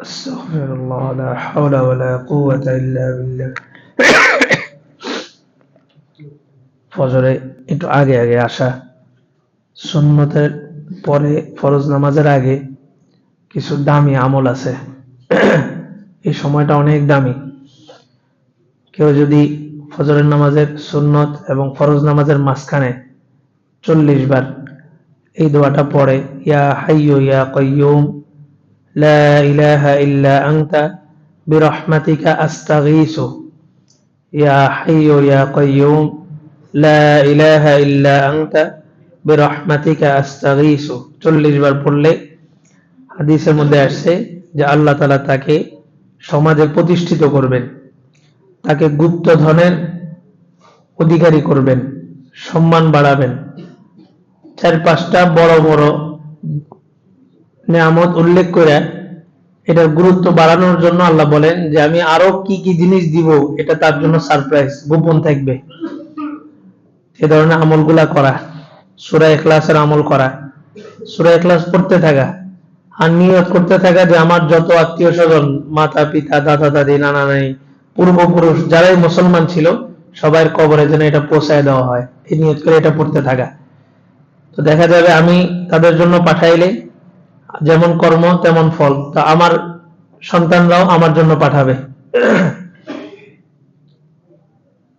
أستغفر الله لا حول ولا قوة إلا بالله ফজরে একটু আগে আগে আসা সুন্নতের পরে ফরজ নামাজের আগে কিছু দামি আমল আছে এই সময়টা অনেক দামি কেউ যদি ফজরের নামাজের সুন্নত এবং ফরজ নামাজের মাঝখানে চল্লিশ বার এই দোয়াটা পড়ে ইয়া হাইয়ু ইয়া কয়্যুম لا إله إلا أنت برحمتك أستغيث يا حي يا قيوم لا إله إلا أنت برحمتك أستغيث চল্লিশ বার পড়লে হাদিসের মধ্যে আসছে যে আল্লাহ তালা তাকে সমাজে প্রতিষ্ঠিত করবেন তাকে গুপ্ত ধনের অধিকারী করবেন সম্মান বাড়াবেন চার পাঁচটা বড় বড় নেয়ামত উল্লেখ করে এটার গুরুত্ব বাড়ানোর জন্য আল্লাহ বলেন যে আমি আরও কি কি জিনিস দিব, এটা তার জন্য সারপ্রাইজ গোপন থাকবে। এ ধরনের আমলগুলা করা, সুরা এখলাসের আমল করা, সুরা এখলাস পড়তে থাকা, আর নিয়ত করতে থাকা যে আমার যত আত্মীয় স্বজন, মাতা পিতা, দাদা দাদি, নানা নানি, পূর্বপুরুষ, যারাই মুসলমান ছিল সবার কবরে যেন এটা পৌঁছায় দেওয়া হয়। এই নিয়ত করে এটা পড়তে থাকা। তো দেখা যাবে আমি তাদের জন্য পাঠাইলে যেমন কর্ম তেমন ফল তা আমার সন্তানরাও আমার জন্য পাঠাবে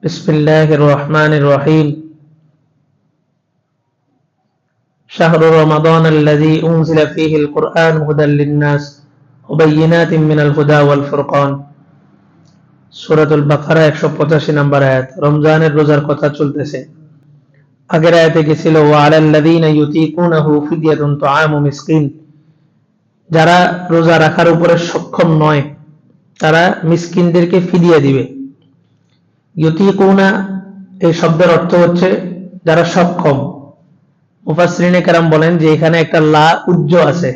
বিসমিল্লাহির রহমানির রহিম شهر رمضان الذي أنزل فيه القرآن هدى للناس وبينات من الهدى والفرقان সূরাতুল বাকারা 185 নম্বর আয়াত রমজানের রোজার কথা চলতেছে আগের আয়াতে গেছিল ওয়া আলাল্লাযীনা ইউতীকুনাহু ফিদিয়াতুন তুআমু মিসকিন যারা রোজা রাখার উপরে সক্ষম নয়, তারা মিসকিনদেরকে ফিরিয়ে দিবে। ইউতীকুনা, এই শব্দের অর্থ হচ্ছে যারা সক্ষম। মুফাসরিনে কারাম বলেন যে এখানে একটা লা উজ্জ আছে।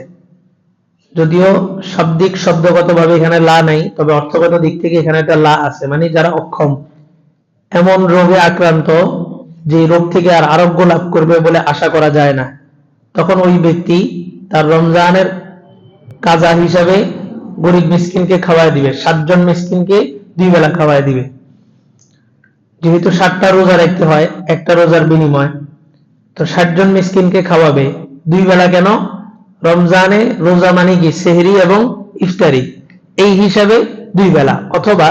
যদিও শাব্দিক শব্দগতভাবে এখানে লা নাই, তবে অর্থগত দিক থেকে এখানে একটা লা আছে মানে যারা অক্ষম। এমন রোগে আক্রান্ত যে রোগ থেকে আর আরোগ্য লাভ করবে বলে আশা করা যায় না। তখন ওই ব্যক্তি তার রমজানের কাজা হিসাবে গরিব মিসকিনকে খাওয়াই দিবে, সাতজন মিসকিনকে দুই বেলা খাওয়াই দিবে। যেহেতু সাতটা রোজা রাখতে হয়, একটা রোজার বিনিময়, তো ষাটজন মিসকিনকে খাওয়াবে। দুই বেলা কেন? রমজানে রোজা মানে কি? সেহরি এবং ইফতারি। এই হিসাবে দুই বেলা। অথবা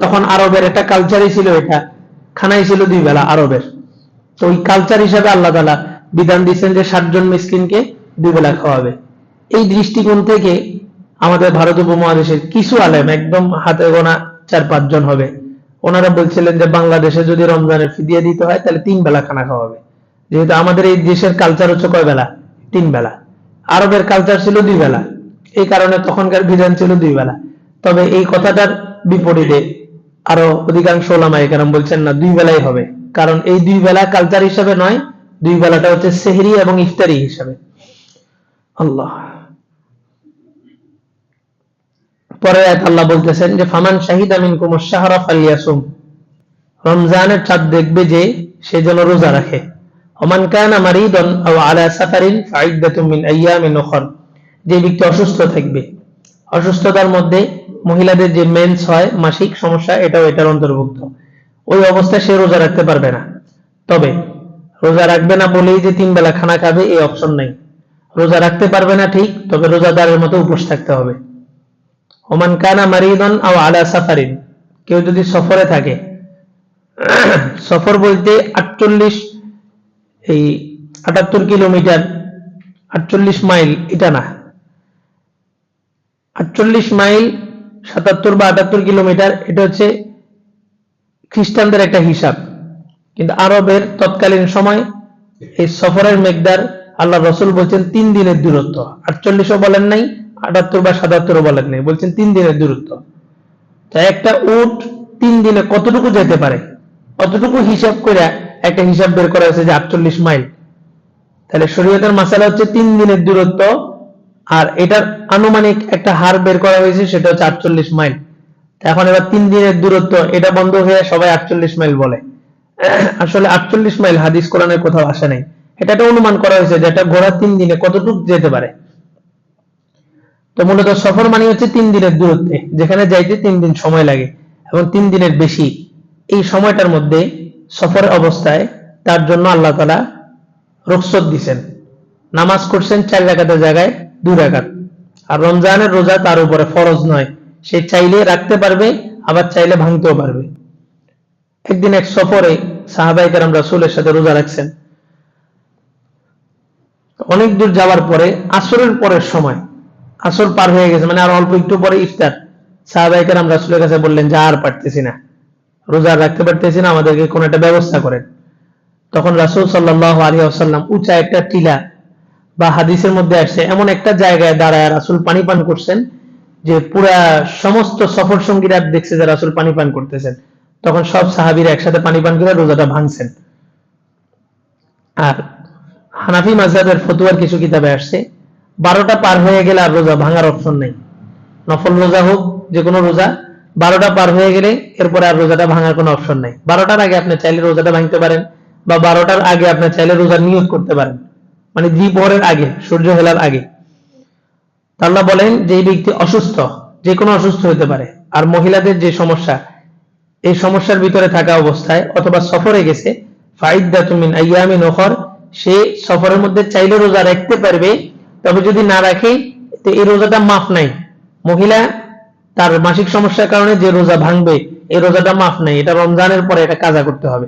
তখন আরবের একটা কালচারই ছিল এটা, খানাই ছিল দুই বেলা আরবের। তো ওই কালচার হিসাবে আল্লাহ তালা বিধান দিচ্ছেন যে ষাটজন মিসকিনকে দুই বেলা খাওয়াবে। এই দৃষ্টিকোণ থেকে আমাদের ভারত উপমহাদেশের কিছু আলেম একদম হাতে গোনা চার পাঁচজন হবে। ওনারা বলছিলেন যে বাংলাদেশে যদি রমজানের ফিদিয়ে দিতে হয়, তাহলে তিন বেলা খানা খাওয়াবে। যেহেতু আমাদের এই দেশের কালচার হচ্ছে কয় বেলা? তিন বেলা। আরবের কালচার ছিল দুই বেলা। এই কারণে তখনকার বিধান ছিল দুই বেলা। তবে এই কথাটার বিপরীতে আরও অধিকাংশ ওলামাই কারণ বলছেন না, দুই বেলাই হবে। কারণ এই দুই বেলা কালচার হিসাবে নয়, দুই বেলাটা হচ্ছে সেহরি এবং ইফতারি হিসাবে। আল্লাহ। পরে আল্লাহ বলতেছেন যে, ফামান শাহিদ আমিন কুমুর শাহরা ফালিয়াসুম রমজানের চাঁদ দেখবে যে সে যেন রোজা রাখে। ওমান কানা মারিদন আও আলা সাফারিন ফাইদাতুম মিন আইয়ামিন যে ব্যক্তি অসুস্থ থাকবে। অসুস্থতার মধ্যে মহিলাদের যে মেন্স হয়, মাসিক সমস্যা, এটাও এটার অন্তর্ভুক্ত। ওই অবস্থায় সে রোজা রাখতে পারবে না। তবে রোজা রাখবে না বলেই যে তিন বেলা খানা খাবে, এই অপশন নাই। রোজা রাখতে পারবে না ঠিক, তবে রোজাদারের মতো উপোস থাকতে হবে। ওমান কানা মারিদন আও আলা সাফারিন। কেউ যদি সফরে থাকে, সফর বলতে আটচল্লিশ, এই আটাত্তর কিলোমিটার, আটচল্লিশ মাইল, এটা না। আটচল্লিশ মাইল, সাতাত্তর বা আটাত্তর কিলোমিটার, এটা হচ্ছে খ্রিস্টানদের একটা হিসাব। কিন্তু আরবের তৎকালীন সময় এই সফরের মেঘদার আল্লাহ রসুল বলছেন তিন দিনের দূরত্ব। আটচল্লিশও বলেন নাই আটাত্তর বা সাতাত্তরও বলেন নাই, বলছেন তিন দিনের দূরত্ব। তা একটা উট তিন দিনে কতটুকু যেতে পারে? অতটুকু হিসাব করে একটা হিসাব বের করা হয়েছে যে আটচল্লিশ মাইল। তাহলে শরীয়তের মাসালা হচ্ছে তিন দিনের দূরত্ব, আর এটার আনুমানিক একটা হার বের করা হয়েছে, সেটা হচ্ছে আটচল্লিশ মাইল। এখন এবার তিন দিনের দূরত্ব, এটা বন্ধ হয়ে সবাই আটচল্লিশ মাইল বলে। আসলে আটচল্লিশ মাইল হাদিস কোরআনের কোথাও আসে নাই। এটা একটা অনুমান করা হয়েছে যে একটা ঘোড়া তিন দিনে কতটুকু যেতে পারে? তো মূলত সফর মানে হচ্ছে তিন দিনের দূরত্বে, যেখানে যাইতে তিন দিন সময় লাগে এবং তিন দিনের বেশি। এই সময়টার মধ্যে সফর অবস্থায় তার জন্য আল্লাহ তালা রুখসত দিছেন। নামাজ করছেন চার রাকাতের জায়গায় দুই রাকাত। আর রমজানের রোজা তার উপরে ফরজ নয়। সে চাইলে রাখতে পারবে, আবার চাইলে ভাঙতেও পারবে। একদিন এক সফরে সাহাবাই কারাম রাসুলের সাথে রোজা রাখছেন। অনেক দূর যাওয়ার পরে আসরের পরের সময় আসর পার হয়ে গেছে মানে আর অল্প একটু পরে ইফতার। সাহাবাই কারাম রাসুলের কাছে বললেন, যা আর পারতেছি না, রোজা রাখতে পারতেছি না, আমাদেরকে কোন একটা ব্যবস্থা করেন। তখন রাসুল সাল্লাহ আলী আসাল্লাম উঁচা একটা টিলা বা হাদিসের মধ্যে আসছে, এমন একটা জায়গায় দাঁড়ায় রাসুল পানি পান করছেন, যে পুরা সমস্ত সফর সঙ্গীরা দেখছে যে রাসুল পানি পান করতেছেন। তখন সব সাহাবিরা একসাথে পানি পান করে রোজাটা ভাঙছেন। আর হানাফি মাঝহের ফতুয়ার কিছু কিতাবে আসছে বারোটা পার হয়ে গেলে আর রোজা ভাঙার অপশন নেই। নফল রোজা হোক যে কোনো রোজা, বারোটা পার হয়ে গেলে এরপরে আর রোজাটা ভাঙার কোনো অপশন নেই। বারোটার আগে আপনি চাইলে রোজাটা ভাঙতে পারেন বা বারোটার আগে আপনি চাইলে রোজার নিয়োগ করতে পারেন। মানে দ্বিপহরের আগে, সূর্য হেলার আগে। আল্লাহ বলেন যে ব্যক্তি অসুস্থ যে কোনো অসুস্থ হতে পারে। আর মহিলাদের যে সমস্যা, এই সমস্যার ভিতরে থাকা অবস্থায় অথবা সফরে গেছে ফাইদা তুমিন আইয়ামিন ওখর, সে সফরের মধ্যে চাইলে রোজা রাখতে পারবে তবে যদি না রাখে, তো এই রোজাটা মাফ নাই। মহিলা, তার মাসিক সমস্যার কারণে যে রোজা ভাঙবে, এই রোজাটা মাফ নাই। এটা রমজানের পরে এটা কাজা করতে হবে।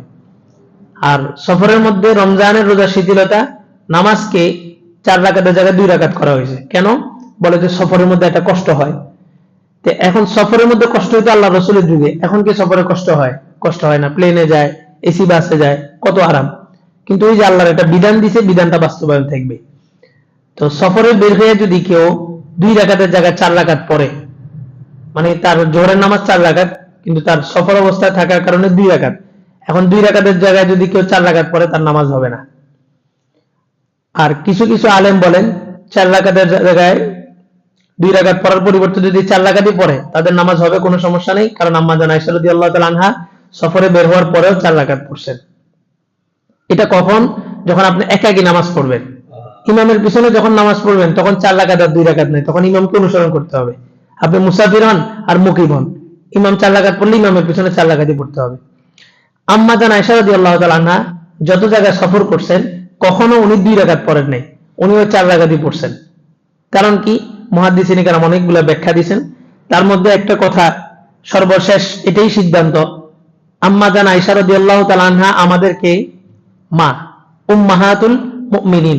আর সফরের মধ্যে রমজানের রোজা শিথিলতা, নামাজকে চার রাকাতের জায়গায় দুই রাকাত করা হয়েছে। কেন? বলে যে সফরের মধ্যে একটা কষ্ট হয়। তো এখন সফরের মধ্যে কষ্ট হইতো আল্লাহ রসুলের যুগে। এখন কি সফরে কষ্ট হয়? কষ্ট হয় না। প্লেনে যায়, এসি বাসে যায়, কত আরাম। কিন্তু ওই যে আল্লাহর একটা বিধান দিছে, বিধানটা বাস্তবায়ন থাকবে। তো সফরে বের হয়ে যদি কেউ দুই রাকাতের জায়গায় চার রাকাত পড়ে মানে তার জোহরের নামাজ চার রাকাত, কিন্তু তার সফর অবস্থায় থাকার কারণে দুই রাকাত। এখন দুই রাকাতের জায়গায় যদি কেউ চার রাকাত পড়ে, তার নামাজ হবে না। আর কিছু কিছু আলেম বলেন, চার রাকাতের জায়গায় দুই রাকাত পড়ার পরিবর্তে যদি চার রাকাতই পড়ে, তাদের নামাজ হবে, কোনো সমস্যা নেই। কারণ আম্মা জানা আইসারদি আল্লাহ আনহা সফরে বের হওয়ার পরেও চার রাকাত পড়ছেন। এটা কখন? যখন আপনি একাকি নামাজ পড়বেন। ইমামের পিছনে যখন নামাজ পড়বেন, তখন চার রাকাত আর দুই রাকাত নেই, তখন ইমামকে অনুসরণ করতে হবে। আপনি মুসাফির হন আর মুকিব হন। ইমাম চার রাকাত পড়লে ইমামের পিছনে চার রাকাতই পড়তে হবে। আম্মা জান আইসারদি আল্লাহ আনহা যত জায়গায় সফর করছেন, কখনো উনি দুই রাকাত পড়েন নাই, উনিও চার রাকাতই পড়ছেন। কারণ কি? মহাদিসিনী কারণ অনেকগুলো ব্যাখ্যা দিয়েছেন। তার মধ্যে একটা কথা সর্বশেষ, এটাই সিদ্ধান্ত। আম্মা জান আইসারদি আল্লাহ তালানহা আমাদেরকে মা, উম্মাহাতুল মুমিনিন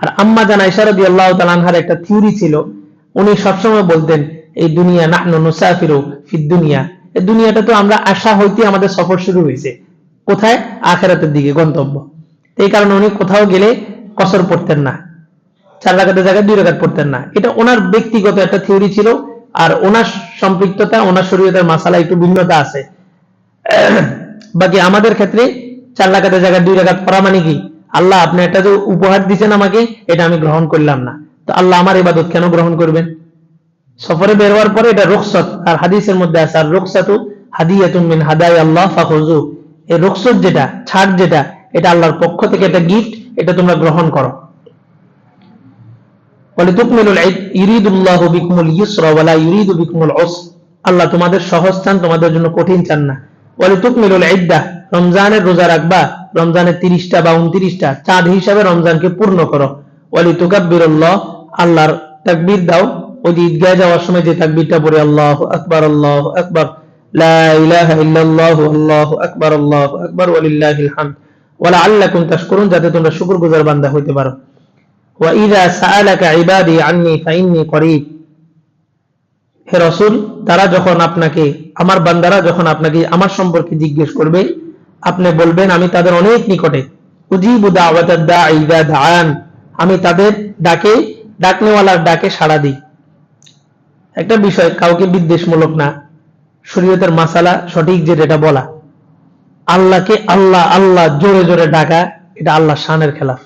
আর আম্মা জান আইসারদি আল্লাহ তালানহার একটা থিওরি ছিল, উনি সবসময় বলতেন, এই দুনিয়া না নুসাফিরো ফিদ দুনিয়া। এই দুনিয়াটা তো আমরা আশা হইতে আমাদের সফর শুরু হয়েছে। কোথায়? আখেরাতের দিকে, গন্তব্য। এই কারণে উনি কোথাও গেলে কসর পড়তেন না। চার রাখাতের জায়গায় দুই রাখাত পড়তেন না। এটা ওনার ব্যক্তিগত একটা থিওরি ছিল, আর ওনার সম্পৃক্ততা, ওনার শরীয়তের মাসালা একটু ভিন্নতা আছে। বাকি আমাদের ক্ষেত্রে চার রাখাতের জায়গায় দুই রাখাত পড়া মানে কি? আল্লাহ আপনি একটা যে উপহার দিচ্ছেন আমাকে, এটা আমি গ্রহণ করলাম না। তো আল্লাহ আমার ইবাদত কেন গ্রহণ করবেন? সফরে বের হওয়ার পরে এটা রুখসত, আর হাদিসের মধ্যে আছে, আর রুখসাতু হাদিয়াতুম মিন হাদাই আল্লাহ ফাখুজু এই রুখসত যেটা, ছাড় যেটা, এটা আল্লাহর পক্ষ থেকে একটা গিফট এটা তোমরা গ্রহণ করো। বলে তুকমিলুল ইরিদুল্লাহ বিকুমুল ইউসরা ওয়ালা ইউরিদু বিকুমুল উসর। আল্লাহ তোমাদের সহজ চান তোমাদের জন্য কঠিন চান না। বলে তুকমিলুল ইদ্দাহ রমজানের রোজা রাখবা। রমজানের তিরিশটা বা উনত্রিশটা চাঁদ হিসাবে রমজানকে পূর্ণ করো। ওয়ালি তুকাব্বিরুল্লাহ, আল্লাহর তাকবীর দাও। ওই যে ঈদগাহে যাওয়ার সময় যে তাকবীরটা পড়ে, আল্লাহ আকবার আল্লাহ আকবার বান্দা হইতে পারো। হে রাসূল, তারা যখন আপনাকে, আমার বান্দারা যখন আপনাকে আমার সম্পর্কে জিজ্ঞেস করবে আপনি বলবেন, আমি তাদের অনেক নিকটে। আমি তাদের ডাকে, ডাকনেওয়ালার ডাকে সাড়া দিই। একটা বিষয় কাউকে বিদ্বেষমূলক না। শরীয়তের মাসালা সঠিক যে যেটা বলা। আল্লাহকে আল্লাহ আল্লাহ জোরে জোরে ডাকা, এটা আল্লাহ শানের খেলাফ।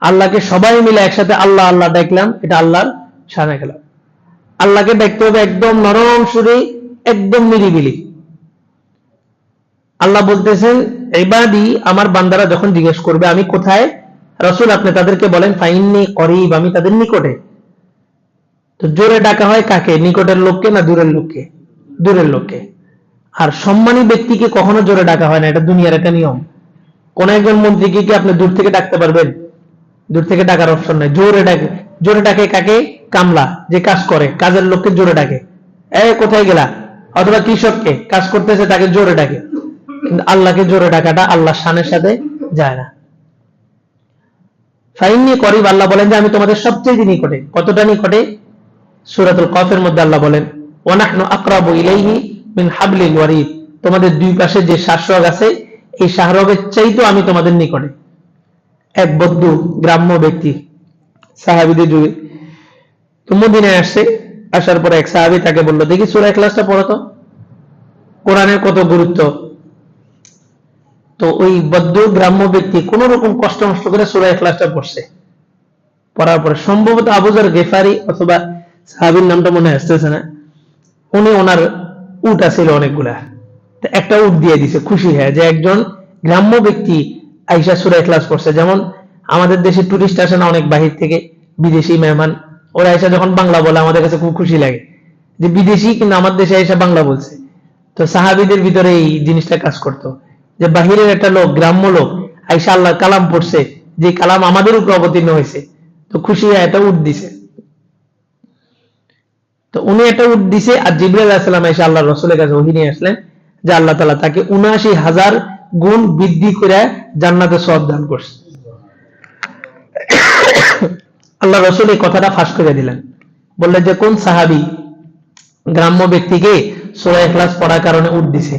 আল্লাহকে সবাই মিলে একসাথে আল্লাহ আল্লাহ ডাকলাম, এটা আল্লাহর শানের খেলাফ। আল্লাহকে দেখতে হবে একদম নরম সুরে, একদম নিরিবিলি। আল্লাহ বলতেছেন এবাদি আমার বান্দারা যখন জিজ্ঞেস করবে, আমি কোথায়? রসুল আপনি তাদেরকে বলেন, ফাইননি করিব, আমি তাদের নিকটে। তো জোরে ডাকা হয় কাকে? নিকটের লোককে না দূরের লোককে? দূরের লোককে। আর সম্মানী ব্যক্তিকে কখনো জোরে ডাকা হয় না, এটা দুনিয়ার একটা নিয়ম। কোন একজন মন্ত্রীকে কি আপনি দূর থেকে ডাকতে পারবেন? দূর থেকে ডাকার অপশন নাই। জোরে ডাকে জোরে ডাকে কাকে? কামলা, যে কাজ করে, কাজের লোককে জোরে ডাকে। এ, কোথায় গেলা? অথবা কৃষককে, কাজ করতেছে, তাকে জোরে ডাকে। আল্লাহকে জোরে ডাকাটা আল্লাহ শানের সাথে যায় না। ফাইননি করিব, আল্লাহ বলেন যে, আমি তোমাদের সবচেয়ে নিকটে, কতটা নিকটে? সূরাতুল কফের মধ্যে আল্লাহ বলেন, ওয়ানাহনু আকরাবু ইলাইহি মিন হাবলিল ওয়ারিদ। তোমাদের দুই পাশে যে শাসক আছে, এই শাহরগের চাইতেও আমি তোমাদের নিকটে। এক বদ্ধ গ্রাম্য ব্যক্তি, সাহাবিদের যুগে তো মদিনায় আসছে, আসার পরে এক সাহাবি তাকে বলল, দেখি সুরা ক্লাসটা পড়ো তো। কোরআনের কত গুরুত্ব? তো ওই বদ্ধ গ্রাম্য ব্যক্তি কোন রকম কষ্ট নষ্ট করে সুরাই ক্লাসটা পড়ছে। পড়ার পরে সম্ভবত আবুজার গেফারি অথবা সাহাবির নামটা মনে আসতেছে না, উনি ওনার উট আছিল অনেকগুলা। একটা উট দিয়ে দিছে, খুশি হয়ে যে একজন গ্রাম্য ব্যক্তি আইসা সুরাই ক্লাস করছে যেমন আমাদের দেশে টুরিস্ট আসে না অনেক বাহির থেকে, বিদেশি মেহমান, ওরা এসে যখন বাংলা বলে, আমাদের কাছে খুব খুশি লাগে। যে বিদেশি কিন্তু আমার দেশে এসে বাংলা বলছে। তো সাহাবিদের ভিতরে এই জিনিসটা কাজ করতো। যে বাহিরের একটা লোক, গ্রাম্য লোক, আইসা আল্লাহ কালাম পড়ছে, যে কালাম আমাদের উপর অবতীর্ণ হয়েছে, তো খুশি হয়ে এটা উঠ দিছে। তো উনি একটা উঠ দিছে আর জিবরাইল আলাইসালাম এসে আল্লাহ রসুলের কাছে ওহি নিয়ে আসলেন, যে আল্লাহ তালা তাকে উনআশি হাজার গুণ বৃদ্ধি করে জান্নাতে সব দান করছে। আল্লাহ রসুল এই কথাটা ফাঁস করে দিলেন। বললেন যে কোন সাহাবি গ্রাম্য ব্যক্তিকে সোরা ক্লাস পড়ার কারণে উঠ দিছে?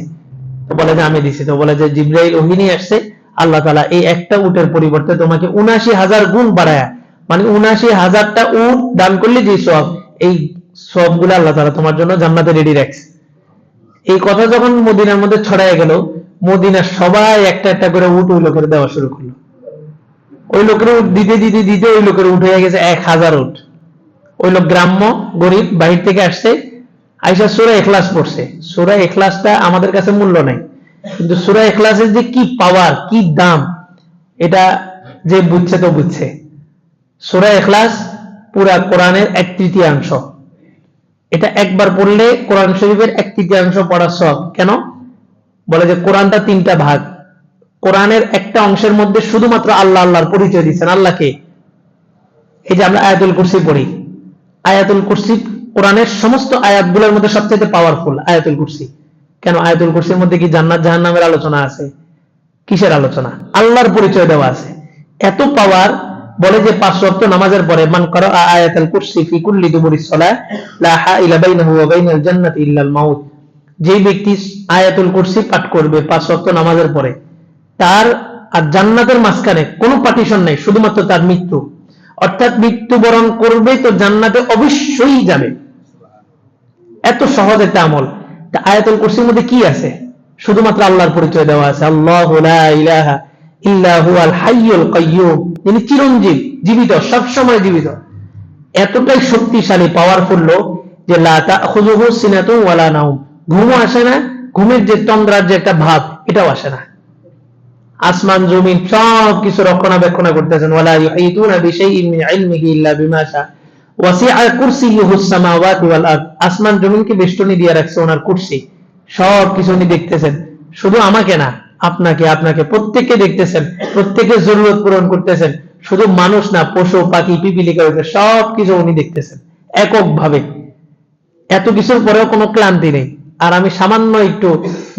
তো বলে যে, আমি দিছি। তো বলে যে, জিব্রাইল ওহিনী আসছে, আল্লাহ তালা এই একটা উটের পরিবর্তে তোমাকে উনাশি হাজার গুণ বাড়ায় মানে উনাশি হাজারটা উট দান করলে যে সব, এই সবগুলো আল্লাহ তালা তোমার জন্য জান্নাতে রেডি রাখছে। এই কথা যখন মদিনার মধ্যে ছড়ায় গেল, মদিনার সবাই একটা একটা করে উট ওই লোকের দেওয়া শুরু করল। ওই লোকের উট দিতে দিতে দিতে ওই লোকের উঠ হয়ে গেছে এক হাজার উট। ওই লোক গ্রাম্য, গরিব, বাহির থেকে আসছে আইসা সুরা এখলাস পড়ছে। সুরা এখলাসটা আমাদের কাছে মূল্য নাই। কিন্তু সুরা এখলাসের যে কি পাওয়ার কি দাম, এটা যে বুঝছে তো বুঝছে। সুরা এখলাস পুরা কোরআনের এক তৃতীয়াংশ। এটা একবার পড়লে কোরআন শরীফের এক তৃতীয়াংশ পড়ার সব। কেন? বলে যে কোরআনটা তিনটা ভাগ। কোরআনের একটা অংশের মধ্যে শুধুমাত্র আল্লাহ আল্লাহর পরিচয় দিচ্ছেন। আল্লাহকে এই যে আমরা আয়াতুল কুরসি পড়ি। আয়াতুল কুরসি কোরআনের সমস্ত আয়াতগুলোর মধ্যে সবচেয়ে পাওয়ারফুল আয়াতুল কুরসি। কেন আয়াতুল কুরসির মধ্যে কি জান্নাত, জাহান্নামের আলোচনা আছে? কিসের আলোচনা? আল্লাহর পরিচয় দেওয়া আছে। এত পাওয়ার বলে যে পাঁচ ওয়াক্ত নামাজের পরে, মান করো আয়াতুল কুরসি ফি কুল্লি দুবুরিস সালাহ, লা হাইলা বাইনাহু ওয়া বাইনাল জান্নাতি ইল্লাল মাউত। যে ব্যক্তি আয়াতুল কুরসি পাঠ করবে পাঁচ ওয়াক্ত নামাজের পরে, তার আর জান্নাতের মাঝখানে কোনো পার্টিশন নেই, শুধুমাত্র তার মৃত্যু। অর্থাৎ মৃত্যুবরণ করবে তো জান্নাতে অবশ্যই যাবে। এত সহজ একটা আমল। তা আয়াতুল কুরসির মধ্যে কি আছে? শুধুমাত্র আল্লাহর পরিচয় দেওয়া আছে। আল্লাহ ইলাহা ইল্লা হুয়াল হাইয়ুল কাইয়্যুম যিনি চিরঞ্জীব, জীবিত সব সময় জীবিত। এতটাই শক্তিশালী পাওয়ারফুল লোক যে লা তাখুযুহু সিনাতুন ওয়ালা নাওম। ঘুমও আসে না, ঘুমের যে তন্দ্রার যে একটা ভাব, এটাও আসে না। আসমান, জমিন সব কিছু রক্ষণাবেক্ষণ করতেছেন। ওয়ালা ইউহিতুনা বিশাইইন মিন ইলমিহি ইল্লা বিমা শা আসমান জমিনকে বেষ্টনী দিয়ে রাখছে ওনার কুরসি? সব কিছু উনি দেখতেছেন। শুধু আমাকে না, আপনাকে আপনাকে প্রত্যেককে দেখতেছেন জরুরত পূরণ করতেছেন। শুধু মানুষ না, পশু, পাখি, পিপিলিকা সব কিছু উনি দেখতেছেন, এককভাবে। এত কিছুর পরেও কোনো ক্লান্তি নেই। আর আমি সামান্য একটু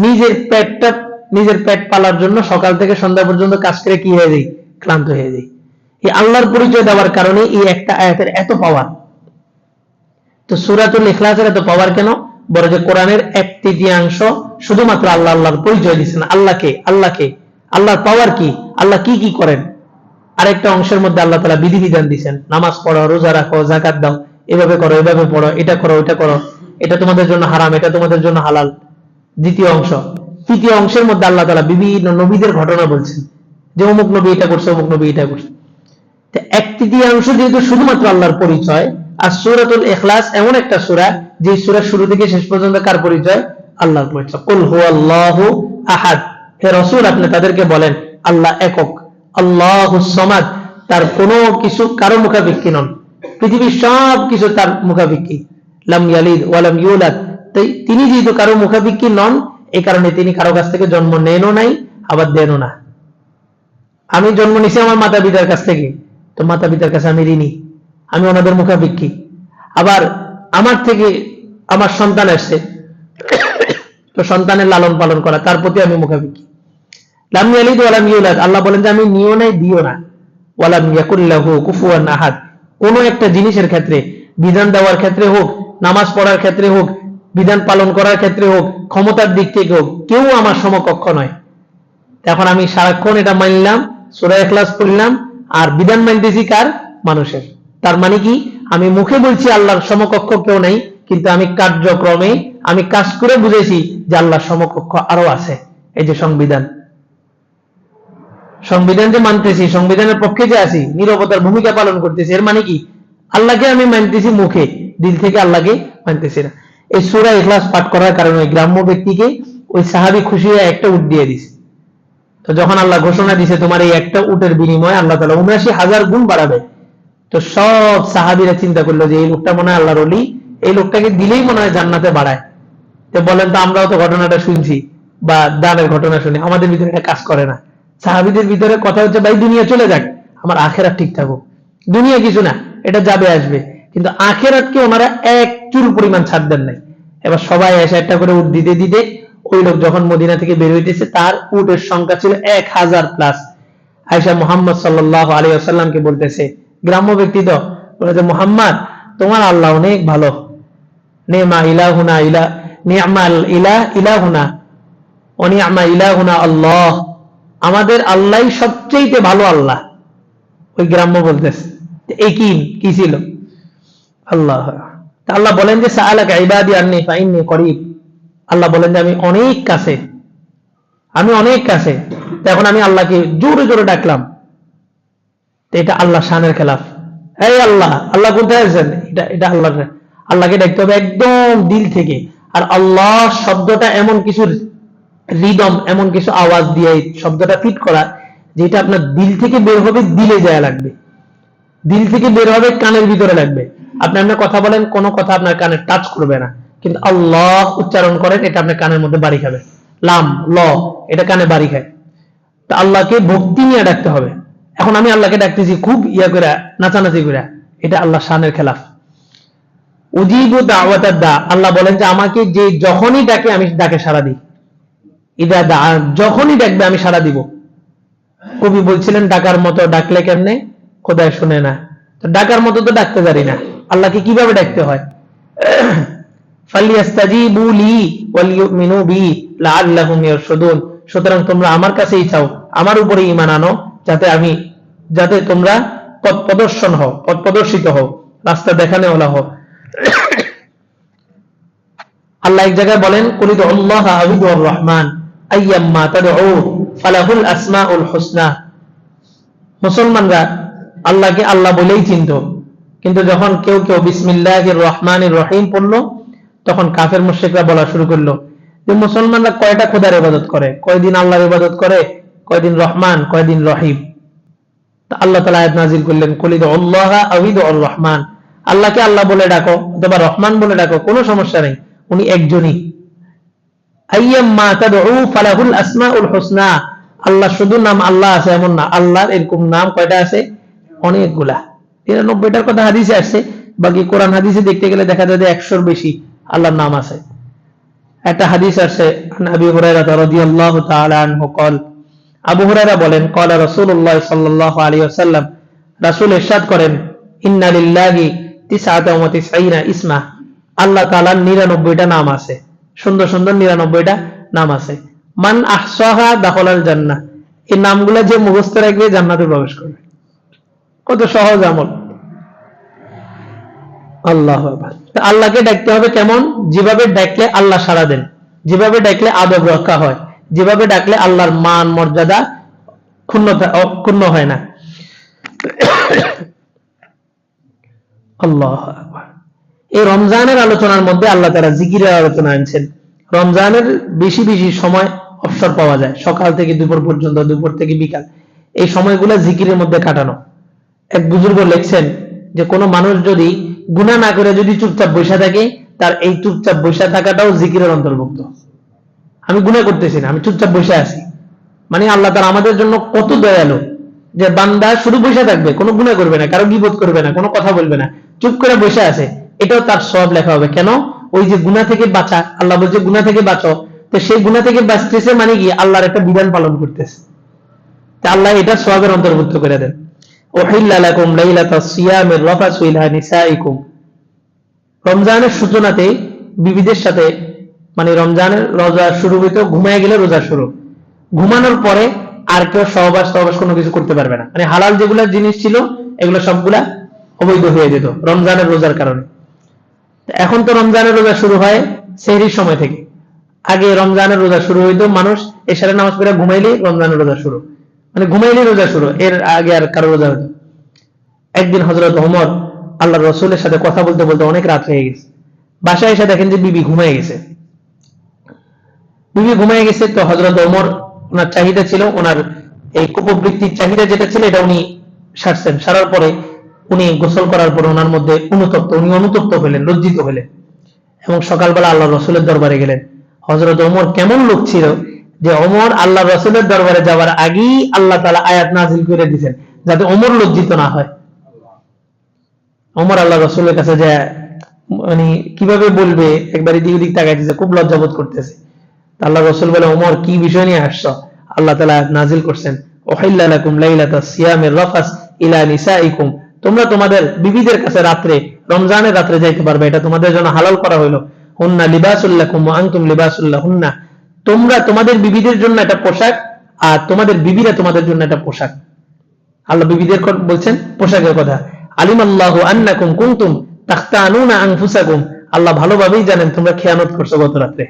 নিজের পেটটা, নিজের পেট পালার জন্য সকাল থেকে সন্ধ্যা পর্যন্ত কাজ করে কি হয়ে যাই ক্লান্ত হয়ে যাই এই আল্লাহর পরিচয় দেওয়ার কারণে এই একটা আয়াতের এত পাওয়ার তো সুরাতুল ইখলাসের এত পাওয়ার কেন? বড় যে কোরআনের এক তৃতীয়াংশ শুধুমাত্র আল্লাহ আল্লাহর পরিচয় দিচ্ছেন। আল্লাহকে আল্লাহকে। আল্লাহর পাওয়ার কি? আল্লাহ কি কি করেন? আরেকটা অংশের মধ্যে আল্লাহ তালা বিধিবিধান দিচ্ছেন। নামাজ পড়ো, রোজা রাখো জাকাত দাও। এভাবে করো, এভাবে পড়ো, এটা করো এটা করো। এটা তোমাদের জন্য হারাম, এটা তোমাদের জন্য হালাল। দ্বিতীয় অংশ। তৃতীয় অংশের মধ্যে আল্লাহ তালা বিভিন্ন নবীদের ঘটনা বলছেন। যে অমুক নবী এটা করছে, অমুক নবী এটা করছে। এক তৃতীয়াংশ যেহেতু শুধুমাত্র আল্লাহর পরিচয়, আর সুরাতুল এখলাস এমন একটা সুরা যে সুরা শুরু থেকে শেষ পর্যন্ত কার পরিচয়? আল্লাহর পরিচয়। কুল হু আল্লাহু আহাদ। হে রসুল, আপনি তাদেরকে বলেন, আল্লাহ একক। আল্লাহ সমাদ। তার কোনো কিছু কারও মুখাপেক্ষী নন। পৃথিবীর সব কিছু তার মুখাপেক্ষী। লাম ইয়ালিদ ওয়ালাম ইউলাদ। তাই তিনি যেহেতু কারও মুখাপেক্ষী নন এই কারণে তিনি কারও কাছ থেকে জন্ম নেনও নাই, আবার দেনও না। আমি জন্ম নিছি আমার মাতা পিতার কাছ থেকে। তো মাতা পিতার কাছে আমি ঋণী। আমি ওনাদের মুখাপেক্ষী। আবার আমার থেকে আমার সন্তান আসছে। তো সন্তানের লালন পালন করা, তার প্রতি আমি মুখাপেক্ষী। লাম ইয়ালিদ ওয়ালাম ইউলাদ, আল্লাহ বলেন যে আমি নিও নাই, দিও না। ওয়ালাম ইয়াকুল্লাহু কুফুয়ান আহাদ। কোন একটা জিনিসের ক্ষেত্রে, বিধান দেওয়ার ক্ষেত্রে হোক, নামাজ পড়ার ক্ষেত্রে হোক, বিধান পালন করার ক্ষেত্রে হোক, ক্ষমতার দিক থেকে হোক, কেউ আমার সমকক্ষ নয়। এখন আমি সারাক্ষণ এটা মানলাম, সুরা এখলাস পড়লাম আর বিধান মানতেছি কার? মানুষের। তার মানে কি? আমি মুখে বলছি আল্লাহর সমকক্ষ কেউ নাই, কিন্তু আমি কার্যক্রমে আমি কাজ করে বুঝেছি যে আল্লাহর সমকক্ষ আরও আছে। এই যে সংবিধান। সংবিধান যে মানতেছি, সংবিধানের পক্ষে যে আছি, নিরবতার ভূমিকা পালন করতেছি, এর মানে কি? আল্লাহকে আমি মানতেছি মুখে, দিল থেকে আল্লাহকে মানতেছি না। এই সুরা ইখলাস পাঠ করার কারণে ওই গ্রাম্য ব্যক্তিকে ওই সাহাবি খুশি হয়ে একটা উট দিয়ে দিছে। তো যখন আল্লাহ ঘোষণা দিছে তোমার এই একটা উটের বিনিময়ে আল্লাহ তালা উনআশি হাজার গুণ বাড়াবে। তো সব সাহাবিরা চিন্তা করল যে এই লোকটা মনে হয় আল্লাহর অলি এই লোকটাকে দিলেই মনে হয় জান্নাতে বাড়ায়। তো বলেন তো আমরাও তো ঘটনাটা শুনছি বা দানের ঘটনা শুনি, আমাদের ভিতরে এটা কাজ করে না। সাহাবিদের ভিতরে কথা হচ্ছে, ভাই, দুনিয়া চলে যাক, আমার আখেরাত ঠিক থাকুক। দুনিয়া কিছু না, এটা যাবে, আসবে। কিন্তু আখেরাতকে ওনারা এক চুল পরিমাণ ছাড় দেন নাই। এবার সবাই এসে একটা করে উঠ দিতে দিতে ওই লোক যখন মদিনা থেকে বের হইতেছে, তার উটের সংখ্যা ছিল এক হাজার প্লাস আয়সা মোহাম্মদ সাল্লাহ আলী আসাল্লামকে বলতেছে, গ্রাম্য ব্যক্তি তো? বলেছে মোহাম্মদ, তোমার আল্লাহ অনেক ভালো। নেমা ইলাহুনা ইলা আল্লাহ। আমাদের আল্লাহ সবচেয়ে ভালো আল্লাহ। ওই গ্রাম্য বলতেছে এই কি ছিল? আল্লাহ। আল্লাহ বলেন যে ফাইন্নি করিব। আল্লাহ বলেন যে আমি অনেক কাছে, আমি অনেক কাছে। এখন আমি আল্লাহকে জোরে জোরে ডাকলাম। এটা আল্লাহ শানের খেলাফ। এই আল্লাহ আল্লাহ কোথায় আছেন? এটা এটা আল্লাহ আল্লাহকে ডাকতে হবে একদম দিল থেকে। আর আল্লাহ শব্দটা এমন কিছু রিদম এমন কিছু আওয়াজ দিয়ে শব্দটা ফিট করা, যেটা আপনার দিল থেকে বের হবে দিলে যায় লাগবে। দিল থেকে বের হবে কানের ভিতরে লাগবে। আপনি আপনার কথা বলেন, কোনো কথা আপনার কানে টাচ করবে না। কিন্তু আল্লাহ উচ্চারণ করেন, এটা আপনার কানের মধ্যে বাড়ি খাবে। লাম, ল, এটা কানে বাড়ি খায়। তা আল্লাহকে ভক্তি নিয়ে ডাকতে হবে। এখন আমি আল্লাহকে ডাকতেছি খুব ইয়া করে নাচানাচি করে এটা আল্লাহ শানের খেলাফ। উজিবু দাওয়াতার দা আল্লাহ বলেন যে, আমাকে যে যখনই ডাকে, আমি ডাকে সারা দিই। ইদা দা, যখনই ডাকবে, আমি সারা দিব। কবি বলছিলেন, ডাকার মতো ডাকলে কেমনে? খোদায় শুনে না। তো ডাকার মতো তো ডাকতে পারি না। আল্লাহকে কীভাবে ডাকতে হয়? সুতরাং তোমরা আমার কাছেই চাও, আমার উপরে ঈমান আনো, যাতে আমি, যাতে তোমরা পথ প্রদর্শন হও, পথ প্রদর্শিত হও, রাস্তা দেখানে ওলা আল্লাহ এক জায়গায় বলেন রহমান মুসলমানরা আল্লাহকে আল্লাহ বলেই চিনত, কিন্তু যখন কেউ কেউ বিসমিল্লাহির রহমানির রহিম পড়ল তখন কাফের মুশরিকরা বলা শুরু করল যে মুসলমানরা কয়টা খোদার ইবাদত করে? কয়দিন আল্লাহর ইবাদত করে? কয়দিন রহমান? কয়দিন রহিম? আল্লাহ তালা আয়াত নাজিল করলেন কলিদ আল্লাহ আবিদ রহমান। আল্লাহকে আল্লাহ বলে ডাকো অথবা রহমান বলে ডাকো, কোনো সমস্যা নেই, উনি একজনই। আল্লাহ শুধু নাম আল্লাহ আছে, এমন না, আল্লাহর এরকম নাম কয়টা আছে? অনেকগুলা। তিরানব্বইটার কথা হাদিসে আসছে, বাকি কোরআন হাদিসে দেখতে গেলে দেখা যায় যে একশোর বেশি। আল্লাহর নাম আছে। একটা হাদিস আছে আবি হুরায়রা রাদিয়াল্লাহু তাআলা আনহু কল, আবু হুরায়রা বলেন, কলা রাসূলুল্লাহ সাল্লাল্লাহু আলাইহি ওয়াসাল্লাম, রাসূল ইরশাদ করেন, ইন্না লিল্লাহি তিসআতা ওয়া তিসঈনা ইসমা। আল্লাহ তাআলার 99 টা নাম আছে। সুন্দর সুন্দর 99 টা নাম আছে। মান আহসাহা দাখালাল জান্নাহ। এই নামগুলো যে মুখস্থ রাখবে জান্নাতে প্রবেশ করবে। কত সহজ আমল। আল্লাহ। আল্লাহকে ডাকতে হবে কেমন? যেভাবে ডাকলে আল্লাহ সাড়া দেন, যেভাবে ডাকলে আদব রক্ষা হয়, যেভাবে ডাকলে আল্লাহর মান, মর্যাদা ক্ষুণ্ণ হয় না। আল্লাহ এই রমজানের আলোচনার মধ্যে আল্লাহ তারা জিকিরের আলোচনা আনছেন। রমজানের বেশি বেশি সময় অবসর পাওয়া যায়, সকাল থেকে দুপুর পর্যন্ত, দুপুর থেকে বিকাল। এই সময়গুলো জিকিরের মধ্যে কাটানো। এক বুজুর্গ লিখছেন যে, কোনো মানুষ যদি গুণা না করে যদি চুপচাপ বসে থাকে, তার এই চুপচাপ বসে থাকাটাও জিকিরের অন্তর্ভুক্ত। আমি গুণা করতেছি না, আমি চুপচাপ বসে আছি। মানে আল্লাহ তারা আমাদের জন্য কত দয়ালু যে বান্দা শুধু বসে থাকবে, কোনো গুণা করবে না, কারও বিপদ করবে না, কোনো কথা বলবে না, চুপ করে বসে আছে, এটাও তার সব লেখা হবে। কেন? ওই যে গুণা থেকে বাঁচা, আল্লাহ বলছে গুণা থেকে বাঁচো। তো সেই গুণা থেকে বাঁচতেছে মানে কি? আল্লাহর একটা বিধান পালন করতেছে। তা আল্লাহ এটা সবের অন্তর্ভুক্ত করে দেন। রমজানের সূচনাতে বিবিদের সাথে মানে রমজানের রোজা শুরু হইতো ঘুমায় গেলে রোজা শুরু। ঘুমানোর পরে আর কেউ সহবাস সহবাস কোনো কিছু করতে পারবে না। মানে হালাল যেগুলা জিনিস ছিল, এগুলো সবগুলা অবৈধ হয়ে যেত রমজানের রোজার কারণে। এখন তো রমজানের রোজা শুরু হয় সেহরির সময় থেকে। আগে রমজানের রোজা শুরু হইতো, মানুষ এশারে নামাজ পড়ে ঘুমাইলে রমজানের রোজা শুরু। মানে ঘুমাইলে রোজা শুরু, এর আগে আর কারও রোজা হতো একদিন হজরত ওমর আল্লাহ রসুলের সাথে কথা বলতে বলতে অনেক রাত হয়ে গেছে। বাসায় এসে দেখেন যে বিবি ঘুমাই গেছে। বিবি ঘুমায় গেছে তো হজরত ওমর ওনার চাহিদা ছিল, ওনার এই কুপবৃত্তির চাহিদা যেটা ছিল, এটা উনি সারছেন। সারার পরে উনি গোসল করার পরে ওনার মধ্যে অনুতপ্ত, উনি অনুতপ্ত হলেন, লজ্জিত হলেন। এবং সকালবেলা আল্লাহ রসুলের দরবারে গেলেন। হজরত ওমর কেমন লোক ছিল যে ওমর আল্লাহ রসুলের দরবারে যাওয়ার আগেই আল্লাহ তালা আয়াত নাজিল করে দিয়েছেন, যাতে ওমর লজ্জিত না হয়। ওমর আল্লাহ রসুলের কাছে যে মানে কীভাবে বলবে, একবার এদিক ওদিক তাকাইতেছে খুব লজ্জাবোধ করতেছে। আল্লাহ রসুল বলে, ওমর, কি বিষয় নিয়ে আসছ? আল্লাহ তালা নাজিল করছেন ওহাইল্লা লাইলাতা সিয়ামের রাফাস ইলা নিসাইকুম। তোমরা তোমাদের বিবিদের কাছে রাত্রে, রমজানের রাত্রে যাইতে পারবে, এটা তোমাদের জন্য হালাল করা হইল। হুন্না লিবাসুল্লাকুম ওয়া আনতুম লিবাসুল্লাহ হুন্না তোমরা তোমাদের বিবিদের জন্য একটা পোশাক আর তোমাদের বিবিরা তোমাদের জন্য একটা পোশাক। আল্লাহ বিবিদের বলছেন, পোশাকের কথা। আলিম আল্লাহ আন্নাকুম কুনতুম তাখতানুনা আনফুসাকুম। আল্লাহ ভালোভাবেই জানেন তোমরা খেয়ানত করছ গত রাত্রে।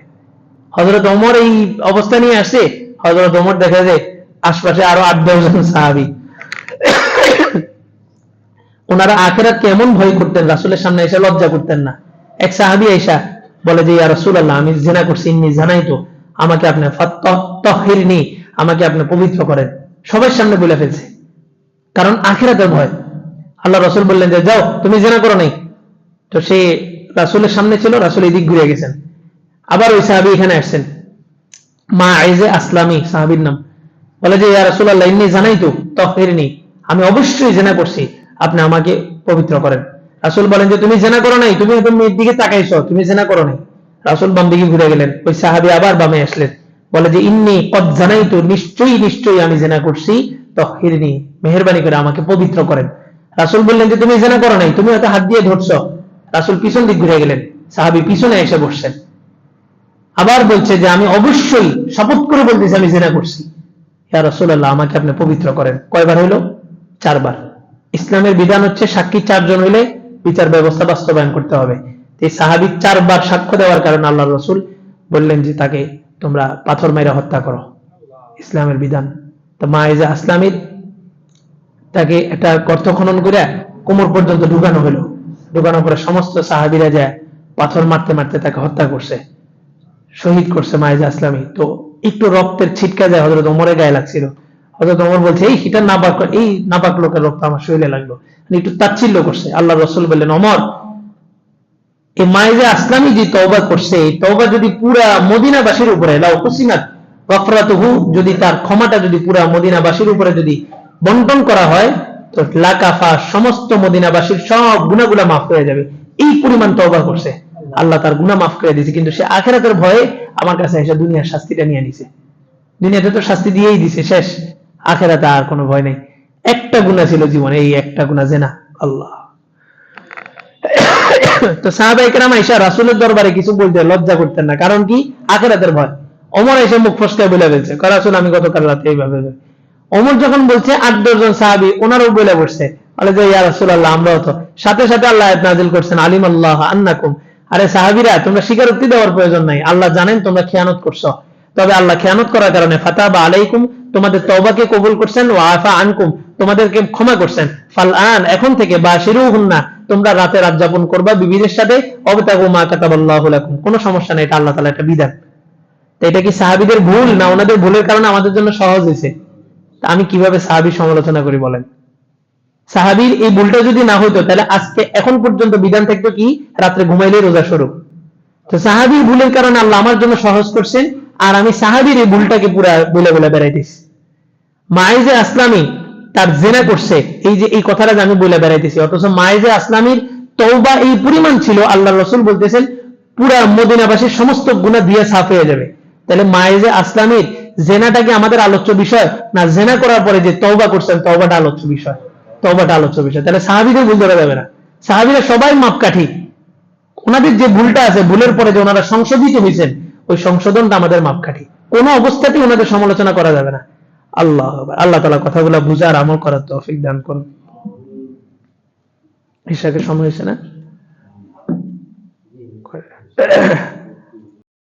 হযরত ওমর এই অবস্থা নিয়ে আসে হজরত ওমর দেখা যায় আশপাশে আরও আট, দশ জন সাহাবী। ওনারা আখেরাত কেমন ভয় করতেন, রাসূলের সামনে এসে লজ্জা করতেন না। এক সাহাবি এসা বলে যে, ইয়া রাসূলুল্লাহ, আমি জেনা করছি ইন্নি জানাই তো। আমাকে আপনি ফাত্তাহিরনি আমাকে আপনি পবিত্র করেন। সবার সামনে বলে ফেলছে। কারণ আখেরাতের ভয়। আল্লাহ রসুল বললেন যে, যাও, তুমি জেনা করো নাই। তো সে রাসুলের সামনে ছিল, রাসুল এদিক ঘুরে গেছেন। আবার ওই সাহাবি এখানে আসছেন। মা আইজে আসলামী, সাহাবির নাম। বলে যে, ইয়া রাসূলুল্লাহ, ইন্নি জানাই তো তহিরনি আমি অবশ্যই জেনা করছি, আপনি আমাকে পবিত্র করেন। রাসূল বলেন যে, তুমি জেনা করো নাই, তুমি মেয়ের দিকে তাকাইছো, তুমি জেনা করো নাই। রাসূল বাম দিকে ঘুরে গেলেন। ওই সাহাবি আবার বামে আসলেন। বলে যে, ইন্নি কদ জানাই তো নিশ্চয়ই নিশ্চয়ই আমি জেনা করছি। তহিরনি, মেহেরবানি করে আমাকে পবিত্র করেন। রাসূল বললেন যে, তুমি জেনা করো নাই, তুমি হয়তো হাত দিয়ে ধরছো। রাসূল পিছন দিক ঘুরে গেলেন। সাহাবি পিছনে এসে বসছেন। আবার বলছে যে, আমি অবশ্যই শপথ করে বলতেছি, আমি জেনা করছি। ইয়া রাসূলুল্লাহ, আমাকে আপনি পবিত্র করেন। কয়বার হইল? চারবার। ইসলামের বিধান হচ্ছে সাক্ষী চারজন হইলে বিচার ব্যবস্থা বাস্তবায়ন করতে হবে। এই সাহাবি চারবার সাক্ষ্য দেওয়ার কারণে আল্লাহ রসুল বললেন যে তাকে তোমরা পাথর মেরে হত্যা করো। ইসলামের বিধান। তো মাইজা আসলামের তাকে একটা গর্ত খনন করে কোমর পর্যন্ত ঢুকানো হলো। ঢুকানোর পরে সমস্ত সাহাবিরা যায় পাথর মারতে মারতে তাকে হত্যা করছে, শহীদ করছে মায়েজা আসলামী তো একটু রক্তের ছিটকা যায় হজরত ওমরের গায়ে লাগছিল। হজরত ওমর বলছে, এই হিটার নাপাক, এই নাপাক লোকের রক্ত আমার শরীরে লাগল। মানে একটু তাচ্ছিল্য করছে। আল্লাহ রসুল বললেন অমর এই মায়েজা আসলামী যে তওবা করছে, এই তওবা যদি পুরা মদিনাবাসীর উপরে, লাউ কুসিনাত গফরাতুহু, যদি তার ক্ষমাটা যদি পুরা মদিনাবাসীর উপরে যদি বন্টন করা হয়, তো লাকাফা সমস্ত মদিনাবাসীর সব গুণাগুলা মাফ হয়ে যাবে। এই পরিমাণ তওবা করছে। আল্লাহ তার গুনাহ মাফ করে দিয়েছে। কিন্তু সে আখেরাতের ভয়ে আমার কাছে এসে দুনিয়ার শাস্তিটা নিয়ে নিছে। দুনিয়াতে তো শাস্তি দিয়েই দিছে, শেষ। আখেরাতে আর কোনো ভয় নেই। একটা গুণা ছিল জীবনে, এই একটা গুণা জেনা। আল্লাহ। তো সাহাবা একরাম আইসা রাসুলের দরবারে কিছু বলতে লজ্জা করতেন না। কারণ কি? আখেরাতের ভয়। অমর এসে মুখ ফসকে বলে ফেলছে। রাসুল, আমি গতকাল রাতে এইভাবে অমর যখন বলছে, আট দশজন সাহাবি ওনারও বলে বসছে বলে যে, ইয়া রাসূলুল্লাহ, আমরাও তো। সাথে সাথে আল্লাহ নাযিল করছেন, আলিম আল্লাহ আন্নাকুম। আরে সাহাবীরা, তোমরা স্বীকারোক্তি দেওয়ার প্রয়োজন নাই। আল্লাহ জানেন তোমরা খেয়ানত করছ। তবে আল্লাহ খেয়ানত করার কারণে ফাতাবা আলাইকুম, তোমাদের তওবাকে কবুল করছেন, ওয়া আফা আনকুম, তোমাদেরকে ক্ষমা করছেন। ফাল আন, এখন থেকে বাশিরু হুন্না তোমরা রাতে রাত যাপন করবা বিবিদের সাথে। অবতাগু মা কাতাবাল্লাহু লাকুম। কোনো সমস্যা নেই, এটা আল্লাহ তাআলা একটা বিধান। তো এটা কি সাহাবীদের ভুল না ওনাদের ভুলের কারণে আমাদের জন্য সহজ হয়েছে? আমি কীভাবে সাহাবীর সমালোচনা করি বলেন? সাহাবীর এই ভুলটা যদি না হইতো তাহলে আজকে এখন পর্যন্ত বিধান থাকতো কি? রাত্রে ঘুমাইলে রোজা শুরু তো সাহাবীর ভুলের কারণে আল্লাহ আমার জন্য সহজ করছেন, আর আমি সাহাবীর এই ভুলটাকে পুরা বলে বলে বেড়াইতেছি। মাইজে আসলামী তার জেনা করছে এই যে, এই কথাটা আমি বলে বেড়াইতেছি, অথচ মাইজে আসলামীর তওবা এই পরিমাণ ছিল আল্লাহ রসুল বলতেছেন, পুরা মদিনাবাসীর সমস্ত গুণা দিয়ে সাফ হয়ে যাবে। তাহলে মাইজে আসলামীর জেনাটা কি আমাদের আলোচ্য বিষয়? না, জেনা করার পরে যে তওবা করছেন, তওবাটা আলোচ্য বিষয়। তওবাটা আলোচ্য বিষয়। তাহলে সাহাবিদের ভুল ধরা যাবে না। সাহাবিরা সবাই মাপকাঠি। ওনাদের যে ভুলটা আছে, ভুলের পরে যে ওনারা সংশোধিত হয়েছেন, ওই সংশোধনটা আমাদের মাপকাঠি। কোনো অবস্থাতেই ওনাদের সমালোচনা করা যাবে না। আল্লাহ। আল্লাহ তালা কথাগুলো বুঝার আমল করার তৌফিক দান করুন হিসাবে সময় হয়েছে না